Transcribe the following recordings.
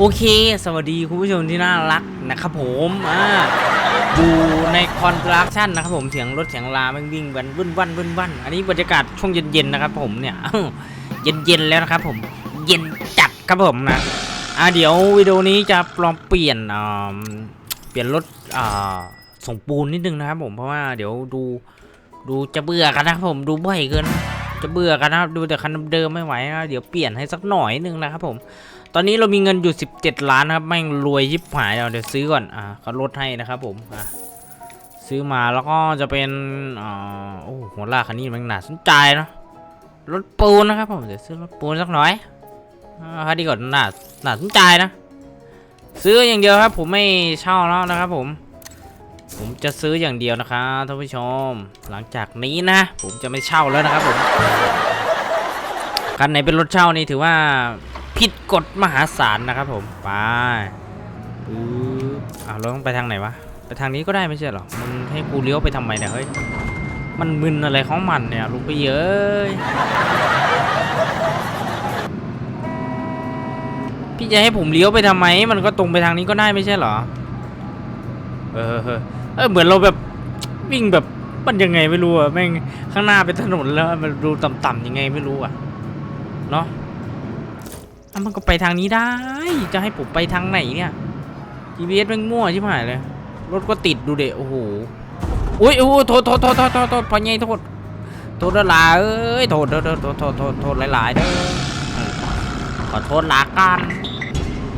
โอเค สวัสดีคุณผู้ชมที่น่ารักนะครับผมอ่าอยู่ในคอนสตรักชั่นนะครับผมเสียงรถเสียงลาแม่งวิ่งวันวุ่นวันวุ่นวันอันนี้บรรยากาศช่วงเย็นๆนะครับผมเนี่ยเย็นๆแล้วนะครับผมเย็นจัดครับผมนะอ่าเดี๋ยววิดีโอนี้จะลองเปลี่ยนอ่าเปลี่ยนรถอ่าส่งปูนนิดนึงนะครับผมเพราะว่าเดี๋ยวดูดูจะเบื่อกันนะครับผมดูบ่อยเกินจะเบื่อกันนะครับดูแต่คันเดิมไม่ไหวนะเดี๋ยวเปลี่ยนให้สักหน่อยนึงนะครับผม ตอนนี้เรามีเงินอยู่ 17 ล้านนะครับแม่งรวยยิบหายเดี๋ยวเดี๋ยวซื้อก่อนอ่าเขาลดให้นะครับผมอะซื้อมาแล้วก็จะเป็นอ่าโอ้หัวลากคันนี้มันน่าสนใจเนอะรถปูนนะครับผมเดี๋ยวซื้อรถปูนสักหน่อยอ่าคันนี้ก่อนหน่าน่าสนใจนะ ซื้ออย่างเดียวครับ ผมไม่เช่าแล้วนะครับผม ผมจะซื้ออย่างเดียวนะครับท่านผู้ชม หลังจากนี้นะ ผมจะไม่เช่าแล้วนะครับผมคันไหนเป็นรถเช่านี่ถือว่า ผิดกฎมหาศาลนะครับผมไปปึ๊บอ้าวเราต้องไปทางไหนวะไปทางนี้ก็ได้ไม่ใช่หรอมึงให้กูเลี้ยวไปทำไมเนี่ยเฮ้ยมันมึนอะไรของมันเนี่ยลูกพี่เอ้ยพี่จะให้ผมเลี้ยวไปทำไม มันก็ตรงไปทางนี้ก็ได้ไม่ใช่หรอเออเออเออเหมือนเราแบบวิ่งแบบมันยังไงไม่รู้อะแม่งข้างหน้าเป็นถนนแล้วมันดูต่ำๆยังไงไม่รู้อะเนาะ มันก็ไปทางนี้ได้ จะให้ผมไปทางไหนเนี่ย GPS ม่งมั่วชิบหายเลย รถก็ติดดูเดะโอ้โหอุ้ยโอ้โทษโทษโทษโทษโทษโทษพอไงโทษโทษละลาเอ้ยโทษโทษโทษโทษโทษโทษหลายๆเด้อขอโทษหละกัน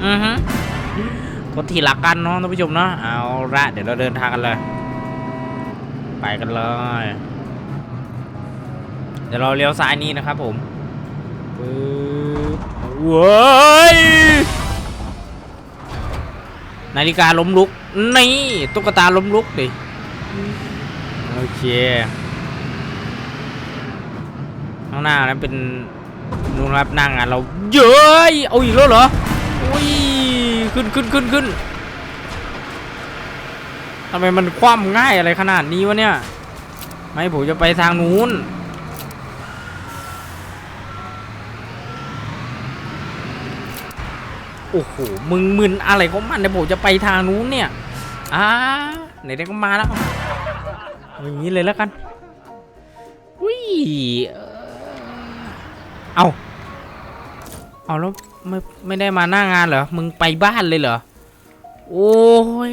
อือฮึโทษทีละกันเนาะท่านผู้ชมเนาะเอาละเดี๋ยวเราเดินทางกันเลย ไปกันเลยเดี๋ยวเราเลี้ยวซ้ายนี้นะครับผมปึ๊บเว้ยนาฬิกาล้มลุก นี่ตุ๊กตาล้มลุกดิ โอเค ข้างหน้านั้นเป็นนู่นรับนั่งอะเราเย้ยเอาอีกแล้วเหรออุ้ยขึ้นขึ้นขึ้นขึ้นทำไมมันคว่ำง่ายอะไรขนาดนี้วะเนี่ย ไม่ผมจะไปทางนู้น โอ้โห มึงมึนอะไรของมันเดี๋ยวผมจะไปทางนู้นเนี่ย อ่าไหนๆก็มาแล้วอย่างนี้เลยแล้วกัน อุ้ยเอ่อเอาเอาแล้วไม่ไม่ได้มาหน้างานเหรอ มึงไปบ้านเลยเหรอ โอ้ย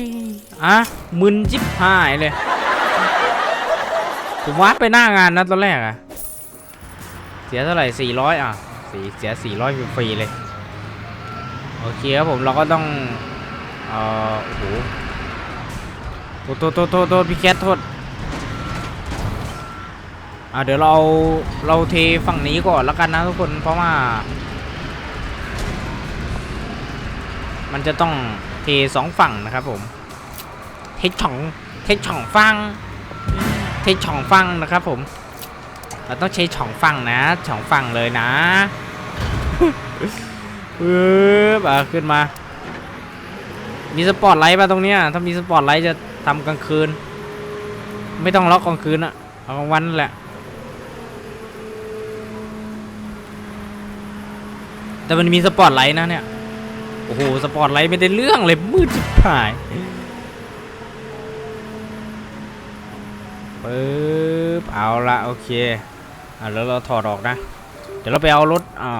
อะ มึนจิบหายเลย ผมวัดไปหน้างานนะตอนแรกอะเสียเท่าไหร่สี่ร้อยอะ สีเสียสี่ร้อยฟรีเลย โอเคครับผมเราก็ต้องเอ่อโอ้โหโทษโทษโทษโทษพี่แคทโทษอ่าเดี๋ยวเราเราเทฝั่งนี้ก่อนแล้วกันนะทุกคนเพราะว่า มันจะต้องเทสองฝั่งนะครับผม เทช่องเทช่องฟังเทช่องฟังนะครับผมเราต้องใช้ช่องฟังนะช่องฟังเลยนะ ปึ๊บอะขึ้นมา มีสปอตไลท์ป่ะตรงเนี้ยถ้ามีสปอตไลท์จะทำกลางคืน ไม่ต้องล็อกกลางคืนอะเอากลางวันแหละ แต่มันมีสปอตไลท์นะเนี่ย โอ้โห สปอตไลท์ไม่ได้เรื่องเลยมืดชิบหายปึ๊บเอาละโอเคอะแล้วเราถอดออกนะ เดี๋ยวเราไปเอารถอ่า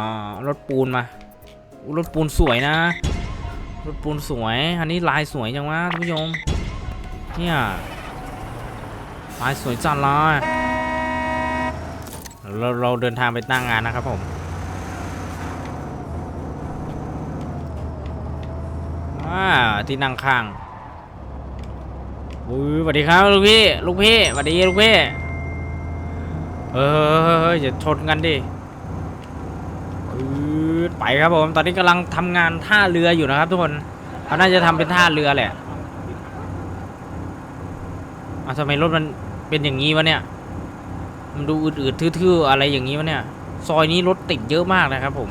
รถปูนมา รถปูนสวยนะ รถปูนสวย อันนี้ลายสวยจังวะท่านผู้ชม เนี่ย ลายสวยจังเลยเราเราเดินทางไปตั้งงานนะครับผมอ่าที่นั่งข้างอุ้ยสวัสดีครับลูกพี่ ลูกพี่สวัสดีลูกพี่ เอออย่าชนกันดิ ไปครับผม ตอนนี้กำลังทำงานท่าเรืออยู่นะครับ ทุกคนเขาน่าจะทำเป็นท่าเรือแหละอะทำไมรถมันเป็นอย่างนี้วะเนี่ย มันดูอืดๆทื่อๆอะไรอย่างนี้วะเนี่ย ซอยนี้รถติดเยอะมากนะครับผม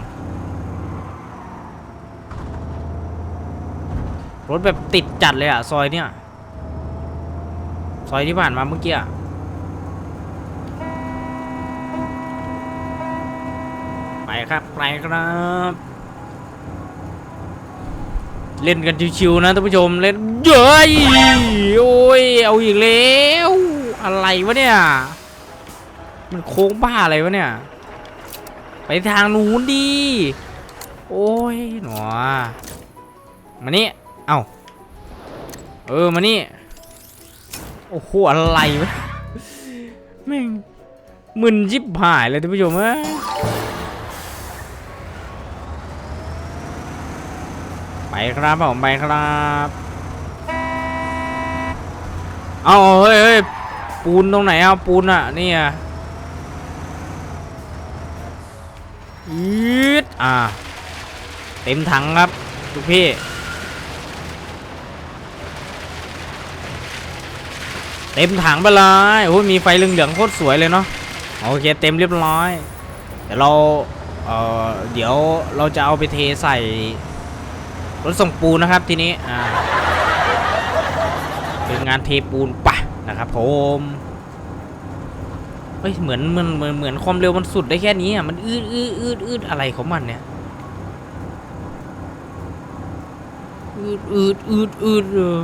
รถแบบติดจัดเลยอะซอยเนี่ย ซอยที่ผ่านมาเมื่อกี้อะ ไป ครับไปครับ เล่นกันชิวๆนะท่านผู้ชมเล่นเย้ยโอ้ยเอาอีกแล้วอะไรวะเนี่ย มันโค้งบ้าอะไรวะเนี่ย ไปทางนู้นดิโอ้ยหนอมานี่เอ้าเออมานี่โอ้โหอะไรวะแม่งมึนจิบหายเลยท่านผู้ชมเอ้ย ไป ครับผมไปครับเอาเฮ้ยเฮ้ยปูนตรงไหนเอาปูนอะนี่อะยืดอ่าเต็มถังครับทุกพี่เต็มถังไปเลยโอ้ยมีไฟเหลืองๆโคตรสวยเลยเนาะโอเคเต็มเรียบร้อยเดี๋ยวเราเอ่อเดี๋ยวเราจะเอาไปเทใส่ รถส่งปูนนะครับทีนี้อ่าเป็นงานเทปูนปะนะครับผมเฮ้ยเหมือนเหมือนเหมือนเหมือนความเร็วมันสุดได้แค่นี้อะมันอืดอืดอืดอืดอะไรของมันเนี่ยอืดอืดอืดอืดเออ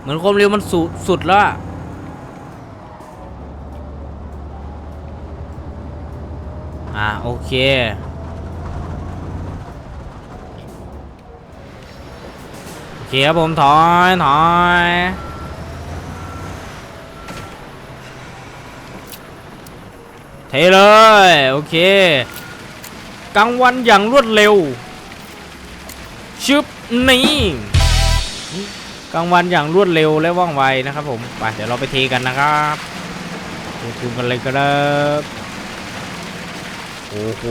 เหมือนความเร็วมันสุดสุดแล้วอะอ่าโอเค เคครับผมถอยถอยเทเลย โอเคกลางวันอย่างรวดเร็วชึบนี่กลางวันอย่างรวดเร็วและว่องไวนะครับผมไปเดี๋ยวเราไปเทกันนะครับเทปูนกันเลยก็ได้โอ้โห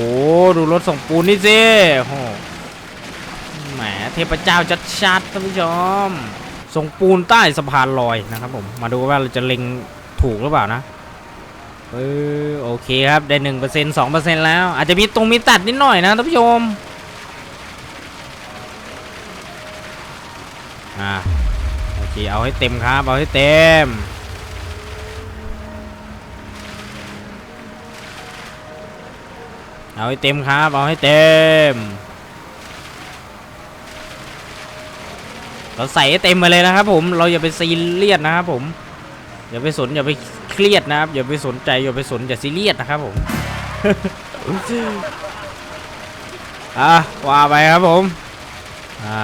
ดูรถส่งปูนนี่สิโอ้ เทพเจ้าชัดชัดๆท่านผู้ชมส่งปูนใต้สะพานลอยนะครับผมมาดูว่าเราจะเล็งถูกหรือเปล่านะเออโอเคครับได้หนึ่งเปอร์เซ็นต์สองเปอร์เซ็นต์แล้ว อาจจะมีตรงมีตัดนิดหน่อยนะท่านผู้ชมอ่าโอเคเอาให้เต็มครับ เอาให้เต็มเอาให้เต็มครับ เอาให้เต็ม เราใส่เต็มมาเลยนะครับ ผมเราอย่าไปซีเรียสนะครับผมอย่าไปสนอย่าไปเครียดนะครับอย่าไปสนใจอย่าไปสนอย่าซีเรียสนะครับผมอะว่าไปครับผมอ่า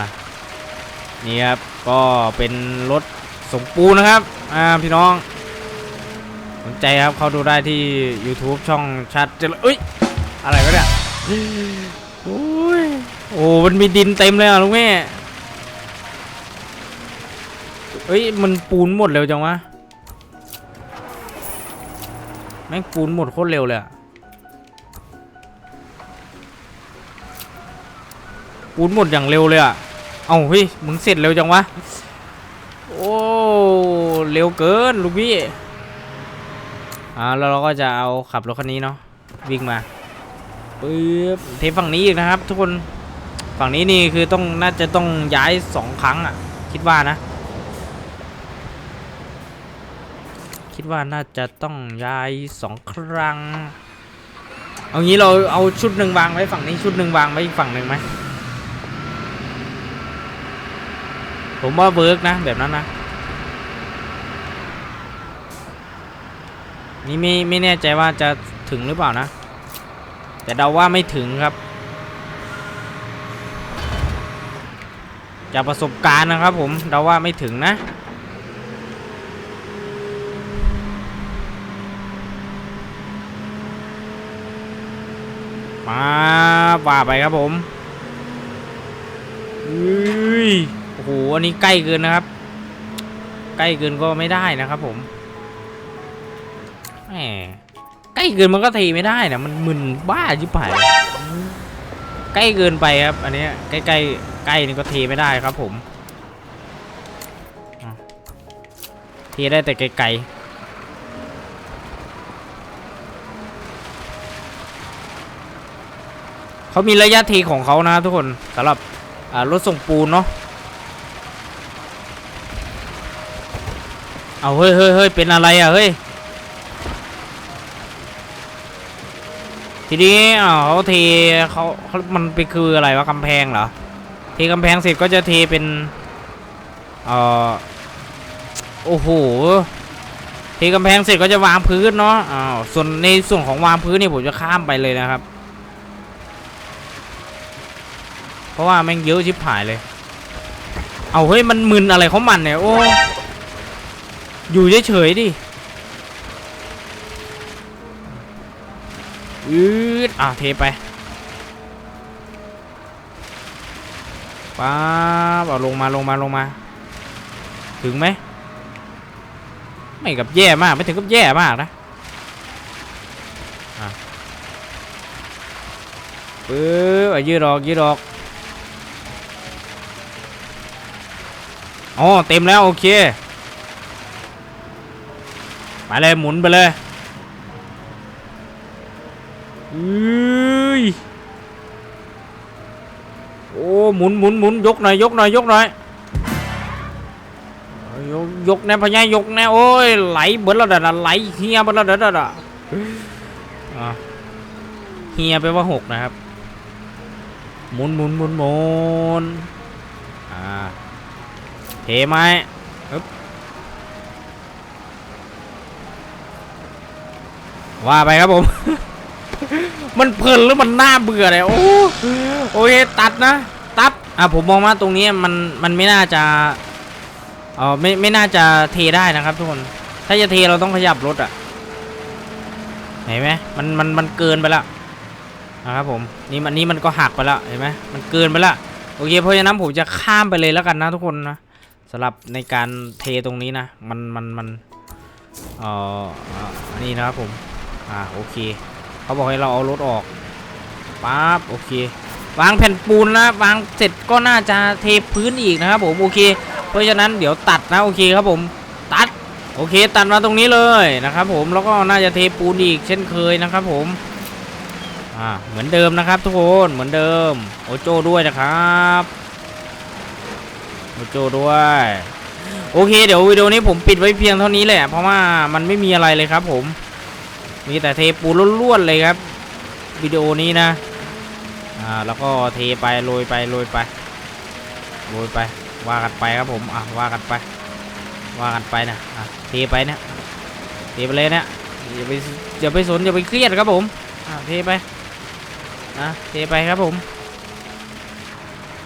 นี่ครับก็เป็นรถส่งปูนะครับอ่าพี่น้อง สนใจครับเขาดูได้ที่ YouTube ช่องชัดเจริญเอ้ยอะไรวะเนี่ยโอ้ยโอ้มันมีดินเต็มเลยอะลุงแม่ เอ้ยมันปูนหมดเร็วจังวะแม่งปูนหมดโคตรเร็วเลยอะปูนหมดอย่างเร็วเลยอะเอาเฮ้ยมึงเสร็จเร็วจังวะ โอ้เร็วเกินลูกพี่ อ่าแล้วเราก็จะเอาขับรถคันนี้เนาะวิ่งมาปึ๊บเทฝั่งนี้อีกนะครับ ทุกคนฝั่งนี้นี่คือต้องน่าจะต้องย้ายสองครั้งอะคิดว่านะ คิดว่าน่าจะต้องย้ายสองครั้ง เอางี้เราเอาชุดหนึ่งวางไว้ฝั่งนี้ชุดหนึ่งวางไว้อีกฝั่งหนึ่งไหมผมว่าเวิร์กนะแบบนั้นนะนี่ไม่ไม่แน่ใจว่าจะถึงหรือเปล่านะ แต่เดาว่าไม่ถึงครับจากประสบการณ์นะครับผมเดาว่าไม่ถึงนะ มาว่าไปครับผมอุ้ยโอ้โหอันนี้ใกล้เกินนะครับ ใกล้เกินก็ไม่ได้นะครับผมแหมใกล้เกินมันก็ทีไม่ได้นะมันมึนบ้าชิบหายใกล้เกินไปครับ อันนี้ใกล้ใกล้ใกล้นี่ก็เทไม่ได้ครับผมอะเทได้แต่ไกลๆ เขามีระยะทีของเขานะทุกคนสำหรับรถส่งปูนเนาะเอาเฮ้ยเฮ้ยเฮ้ยเป็นอะไรอะเฮ้ยทีนี้เขาเทเขาเขามันไปคืออะไรวะกำแพงเหรอเทกำแพงเสร็จก็จะเทเป็นเออโอ้โหเทกำแพงเสร็จก็จะวางพื้นเนาะอ้าวส่วนในส่วนของวางพื้นนี่ผมจะข้ามไปเลยนะครับ เพราะว่าแม่งเยอะชิบหายเลย เอาเฮ้ยมันมึนอะไรของมันเนี่ยโอ้อยู่เฉยๆดิอืดอะเทไปป๊าบเอาลงมาลงมาลงมา ถึงไหมไม่กับแย่มากไม่ถึงกับแย่มากนะอะปึ๊บอะยืดออกยืดออก อ๋อเต็มแล้วโอเคไปเลยหมุนไปเลยอุ้ยโอ้หมุนหมุนหมุนยกหน่อยยกหน่อยยกหน่อยยกยกแน่พญายกแน่โอ้ยไหลเบิดแล้วเด้อไหลเฮียเบิดแล้วเด้อเด้ออะเฮียไปลว่าหกนะครับ หมุนหมุนหมุนหมุนอ่า เทไหมอึ๊บว่าไปครับผม มันเพลินหรือมันน่าเบื่อเลยโอ้โอเคตัดนะตัดอะผมมองว่าตรงนี้มันมันไม่น่าจะเออไม่ไม่น่าจะเทได้นะครับทุกคน ถ้าจะเทเราต้องขยับรถอะเห็นไหมมันมันมันเกินไปแล้วนะครับผมนี่มันนี่มันก็หักไปแล้วเห็นไหมมันเกินไปแล้วโอเคเพราะฉะนั้นผมจะข้ามไปเลยแล้วกันนะทุกคนนะ สำหรับในการเทตรงนี้นะ มันมันมันเอ่ออันนี้นะครับผม อ่าโอเค เขาบอกให้เราเอารถออกปั๊บโอเค วางแผ่นปูนนะวางเสร็จก็น่าจะเทพื้นอีกนะครับผมโอเค เพราะฉะนั้นเดี๋ยวตัดนะโอเคครับผมตัดโอเค ตัดมาตรงนี้เลยนะครับผมแล้วก็น่าจะเทปูนอีกเช่นเคยนะครับผมอ่าเหมือนเดิมนะครับทุกคนเหมือนเดิมโอโจ้ด้วยนะครับ โจด้วย โอเค เดี๋ยววิดีโอนี้ผมปิดไว้เพียงเท่านี้แหละ เพราะว่ามันไม่มีอะไรเลยครับผม มีแต่เทปูล้วนๆเลยครับ วิดีโอนี้นะ อ่า แล้วก็เทไปโรยไปโรยไปโรยไป ว่ากันไปครับผม อะ ว่ากันไป ว่ากันไปนะอะเทไปนะเทไปเลยนะอย่าไปอย่าไปสนอย่าไปเครียดครับผม อะ เทไปนะเทไปครับผม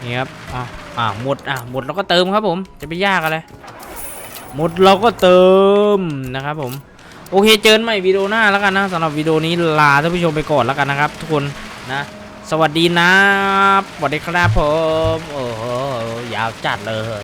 นี่ครับ อะ อะหมดอะหมดเราก็เติมครับผม จะไปยากอะไร หมดเราก็เติมนะครับผม โอเคเจอกันใหม่วิดีโอหน้าแล้วกันนะสำหรับวิดีโอนี้ลาท่านผู้ชมไปก่อนแล้วกันนะครับ ทุกคนนะ สวัสดีนะสวัสดีครับผม โอ้โหยาวจัดเลย